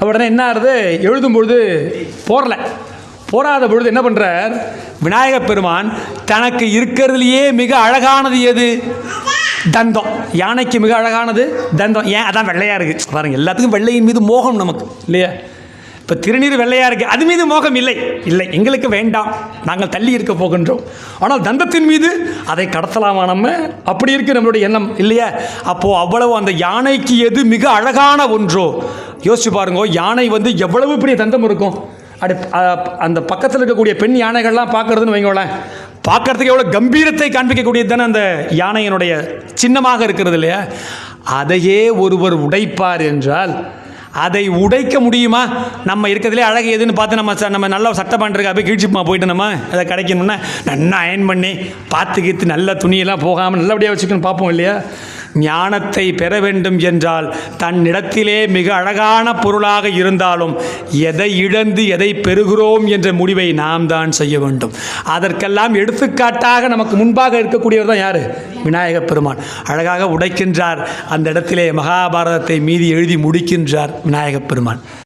உடனே என்ன ஆகுது எழுதும் பொழுது போரல போராத பொழுது என்ன பண்ணுறார் விநாயகப் பெருமான் தனக்கு இருக்கிறதுலையே மிக அழகானது எது? தந்தம். யானைக்கு மிக அழகானது? தந்தம். ஏன்? அதான் வெள்ளையாக இருக்குது பாருங்கள் எல்லாத்துக்கும் வெள்ளையின் மீது மோகம் நமக்கு இல்லையா? இப்போ திருநீர் வெள்ளையாக இருக்குது அது மீது மோகம் இல்லை. இல்லை எங்களுக்கு வேண்டாம். நாங்கள் தள்ளி இருக்க போகின்றோம். ஆனால் தந்தத்தின் மீது அதை கடத்தலாமா நம்ம? அப்படி இருக்குது நம்மளுடைய எண்ணம் இல்லையா? அப்போது அவ்வளவு அந்த யானைக்கு எது மிக அழகான ஒன்றோ யோசிச்சு பாருங்க யானை வந்து எவ்வளவு பெரிய தந்தம் இருக்கும். அடு அந்த பக்கத்தில் இருக்கக்கூடிய பெண் யானைகள்லாம் பார்க்கறதுன்னு வைங்களேன் பார்க்கறதுக்கு எவ்வளோ கம்பீரத்தை காண்பிக்கக்கூடியது தானே அந்த யானையினுடைய சின்னமாக இருக்கிறது இல்லையா? அதையே ஒருவர் உடைப்பார் என்றால் அதை உடைக்க முடியுமா? நம்ம இருக்கிறதுலே அழகு எதுன்னு பார்த்து நம்ம ச- நம்ம நல்லா சட்டை பண்ணுறதுக்கு போய் கீழ்ச்சிப்பா போயிட்டு நம்ம அதை கிடைக்கணும்னா நல்லா அயன் பண்ணி பார்த்து கீத்து நல்ல துணியெல்லாம் போகாமல் நல்லபடியாக வச்சுக்கணும் பார்ப்போம் இல்லையா? ஞானத்தை பெற வேண்டும் என்றால் தன்னிடத்திலே மிக அழகான பொருளாக இருந்தாலும் எதை இழந்து எதை பெறுகிறோம் என்ற முடிவை நாம் தான் செய்ய வேண்டும். அதற்கெல்லாம் எடுத்துக்காட்டாக நமக்கு முன்பாக இருக்கக்கூடியவர் தான் யார்? விநாயகப் பெருமான். அழகாக உடைக்கின்றார். அந்த இடத்திலே மகாபாரதத்தை மீதி எழுதி முடிக்கின்றார் விநாயகப் பெருமான்.